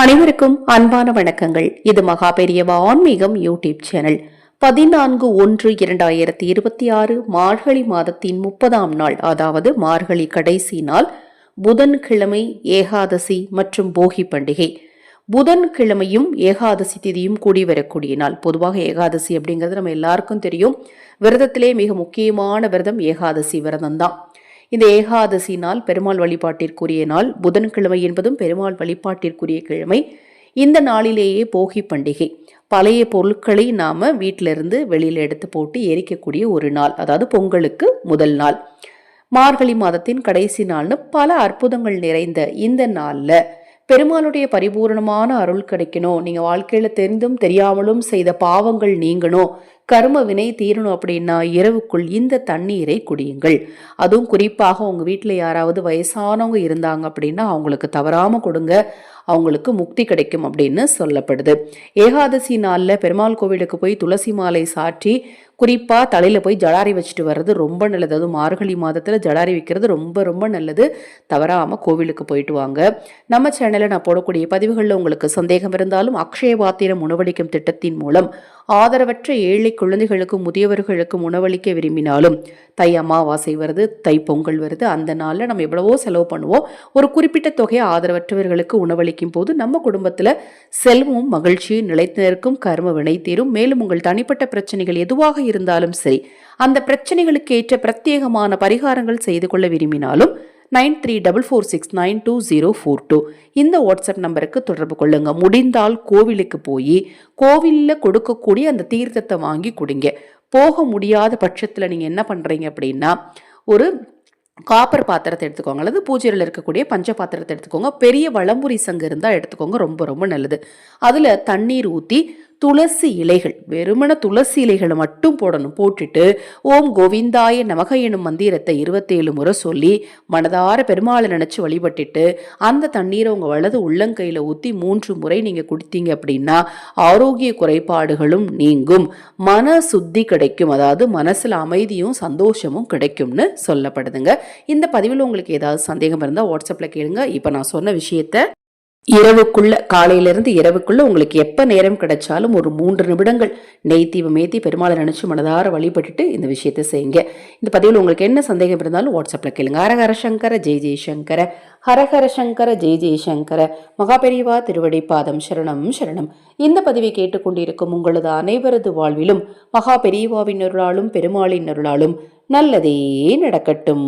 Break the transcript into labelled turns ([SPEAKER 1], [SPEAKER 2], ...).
[SPEAKER 1] அனைவருக்கும் அன்பான வணக்கங்கள். இது மகா பெரியவா ஆன்மீகம் யூடியூப் சேனல். பதினான்கு ஒன்று இரண்டாயிரத்தி இருபத்தி ஆறு மார்கழி மாதத்தின் முப்பதாம் நாள் அதாவது மார்கழி கடைசி நாள் புதன்கிழமை ஏகாதசி மற்றும் போகி பண்டிகை. புதன்கிழமையும் ஏகாதசி திதியும் கூடி வரக்கூடிய நாள். பொதுவாக ஏகாதசி அப்படிங்கிறது நம்ம எல்லாருக்கும் தெரியும். விரதத்திலே மிக முக்கியமான விரதம் ஏகாதசி விரதம் தான் இந்த ஏகாதசி நாள் பெருமாள் வழிபாட்டிற்குரிய நாள் புதன்கிழமை என்பதும் பெருமாள் வழிபாட்டிற்குரிய கிழமை. இந்த நாளிலேயே போகி பண்டிகை. பழைய பொருட்களை நாம் வீட்டிலிருந்து வெளியில் எடுத்து போட்டு எரிக்கக்கூடிய ஒரு நாள் அதாவது பொங்கலுக்கு முதல் நாள். மார்கழி மாதத்தின் கடைசி நாள்னு பல அற்புதங்கள் நிறைந்த இந்த நாளில் பெருமாளுடைய பரிபூரணமான அருள் கிடைக்கணும். நீங்கள் வாழ்க்கையில் தெரிந்தும் தெரியாமலும் செய்த பாவங்கள் நீங்கணும். கரும வினை தீரணும் அப்படின்னா இரவுக்குள் இந்த தண்ணீரை குடியுங்கள். அதுவும் குறிப்பாக உங்கள் வீட்டில் யாராவது வயசானவங்க இருந்தாங்க அப்படின்னா அவங்களுக்கு தவறாமல் கொடுங்க. அவங்களுக்கு முக்தி கிடைக்கும் அப்படின்னு சொல்லப்படுது. ஏகாதசி நாளில் பெருமாள் கோவிலுக்கு போய் துளசி மாலை சாற்றி குறிப்பாக தலையில் போய் ஜடாரி வச்சுட்டு வர்றது ரொம்ப நல்லது. அதுவும் மார்கழி மாதத்தில் ஜடாரி வைக்கிறது ரொம்ப ரொம்ப நல்லது. தவறாமல் கோவிலுக்கு போயிட்டு வாங்க. நம்ம சேனலில் நான் போடக்கூடிய பதிவுகளில் உங்களுக்கு சந்தேகம் இருந்தாலும் அக்ஷய பாத்திரம் உணவளிக்கும் திட்டத்தின் மூலம் ஆதரவற்ற ஏழை குழந்தைகளுக்கும் முதியவர்களுக்கும் உணவளிக்க விரும்பினாலும் தை அமாவாசை வருது தை பொங்கல் வருது. அந்த நாளில் நம்ம எவ்வளவோ செலவு பண்ணுவோம். ஒரு குறிப்பிட்ட தொகையை ஆதரவற்றவர்களுக்கு உணவளிக்கும் போது நம்ம குடும்பத்தில் செல்வமும் மகிழ்ச்சியும் நிலைத்து நிற்கும் கர்ம வினை தீரும். மேலும் உங்கள் தனிப்பட்ட பிரச்சனைகள் எதுவாக இருந்தாலும் சரி அந்த பிரச்சனைகளுக்கு ஏற்ற பிரத்யேகமான பரிகாரங்கள் செய்து கொள்ள விரும்பினாலும் nine three double four six nine two zero four two. இந்த வாட்ஸ்அப் நம்பருக்கு தொடர்பு கொள்ளுங்க. முடிந்தால் கோவிலுக்கு போய் கோவிலில் கொடுக்கக்கூடிய அந்த தீர்த்தத்தை வாங்கி குடிங்க. போக முடியாத பட்சத்தில் நீங்கள் என்ன பண்ணுறீங்க அப்படின்னா ஒரு காப்பர் பாத்திரத்தை எடுத்துக்கோங்க. அல்லது பூஜையில் இருக்கக்கூடிய பஞ்ச பாத்திரத்தை எடுத்துக்கோங்க. பெரிய வளம்புரி சங்கு இருந்தால் எடுத்துக்கோங்க. ரொம்ப ரொம்ப நல்லது. அதில் தண்ணீர் ஊற்றி துளசி இலைகள் வெறுமன துளசி இலைகளை மட்டும் போடணும். போட்டுட்டு ஓம் கோவிந்தாய நமக எனும் மந்திரத்தை இருபத்தேழு முறை சொல்லி மனதார பெருமாளை நினச்சி வழிபட்டுட்டு அந்த தண்ணீரை உங்கள் வலது உள்ளங்கையில் ஊற்றி மூன்று முறை நீங்கள் குடித்தீங்க அப்படின்னா ஆரோக்கிய குறைபாடுகளும் நீங்கும். மன சுத்தி கிடைக்கும். அதாவது மனசில் அமைதியும் சந்தோஷமும் கிடைக்கும்னு சொல்லப்படுதுங்க. இந்த பதிவில் உங்களுக்கு ஏதாவது சந்தேகம் இருந்தால் வாட்ஸ்அப்பில் கேளுங்க. இப்போ நான் சொன்ன விஷயத்த இரவுக்குள்ள காலையிலிருந்து இரவுக்குள்ள உங்களுக்கு எப்ப நேரம் கிடைச்சாலும் ஒரு மூன்று நிமிடங்கள் நெய் தீபம் ஏத்தி பெருமாளை நினைச்சு மனதார வழிபட்டுட்டு இந்த விஷயத்தை செய்யுங்க. இந்த பதிவில் உங்களுக்கு என்ன சந்தேகம் இருந்தாலும் வாட்ஸ்அப்ல கேளுங்க. ஹரஹர சங்கர ஜெய் ஜெய்சங்கர ஹரஹர சங்கர ஜெய் ஜெய்சங்கர மகாபெரிவா திருவடி பாதம் சரணம் சரணம். இந்த பதிவை கேட்டுக்கொண்டிருக்கும் உங்களது அனைவரது வாழ்விலும் மகா பெரியவாவின் அருளாலும் பெருமாளின் அருளாலும் நல்லதே நடக்கட்டும்.